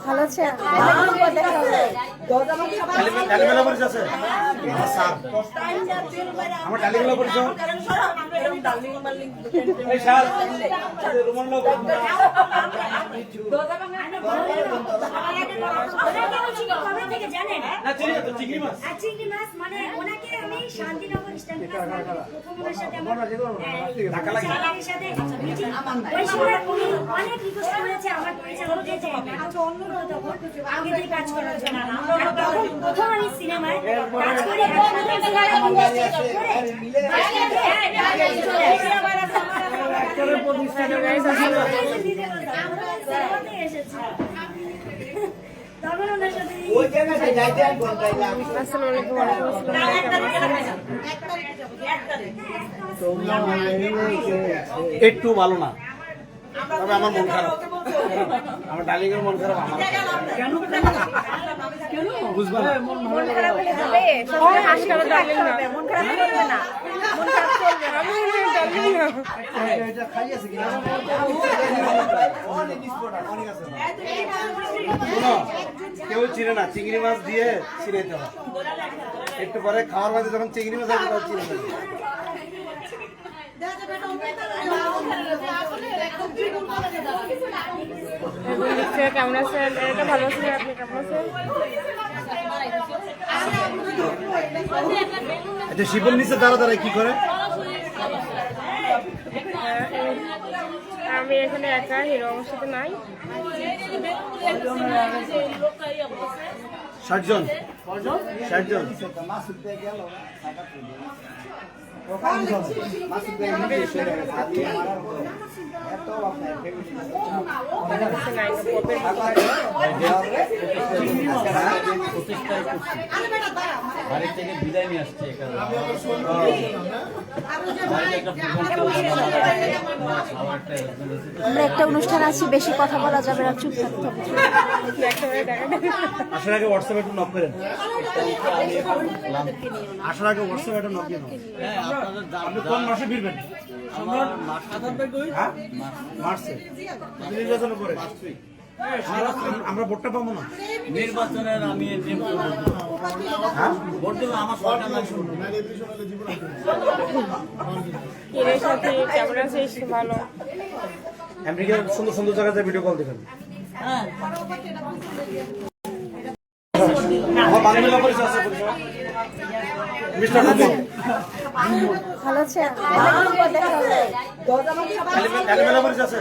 ভালো আছে? আমার স্যার পরিচয়? রোমান চিংড়ি মাছ চিংড়ি মাছ মানে ওনাকে আমি শান্তিনগর স্ট্যান্ড প্রথম সাথে আমার সাথে অনেক রিকোয়েস্ট করেছে আমার পরিচয় হতে যে আমাকে অনুরোধ তখন আগে দিয়ে কাজ করার জন্য তখন প্রথম আমি সিনেমায় কাজ করে একসাথে চলে এসেছি একটু ভালো না। তবে আমার মন খারাপ। আমার ডালিং এর মন খারাপ আমার বুঝবা না মন খারাপ। হলে হবে সবসময় হাসি করে ডালিং না? মন খারাপ করবে না মন খারাপ করবে না আমি ডালিং না শোনো কেউ চিনে না চিংড়ি মাছ দিয়ে চিনাইতে হয়। একটু পরে খাওয়ার মাঝে যখন চিংড়ি মাছ আসবে তখন চিনে নেবে লিখছে কেমন আছেন? এটা ভালো আছে আপনি কেমন আছেন? আচ্ছা শিবের নিচে দাঁড়া দাঁড়ায় কি করে? আমি এখানে একা হিরো আমার সাথে নাই। সাতজন সাতজন ষাট নাই বাড়ি থেকে বিদায় নিয়ে আসছে একটা ভূমিকম্প আমরা একটা অনুষ্ঠান আছি বেশি কথা বলা যাবে না চুপ থাকতে হবে। আসার আগে হোয়াটসঅ্যাপে একটু নক করেন। আসার আগে হোয়াটসঅ্যাপে একটা নক দিয়ে। হ্যাঁ আপনি কোন মাসে ফিরবেন? হ্যাঁ? মার্চে। আমরা- আমরা ভোটটা পাবো না। নির্বাচনের আমি হ্যাঁ? ভোট দেবো আমার সরকার লাগবে হিরোর সাথে কেমন আছিস ভালো। আমেরিকার সুন্দর সুন্দর জায়গাতে ভিডিও কল দেখেন। হ্যাঁ। ভালো আছে।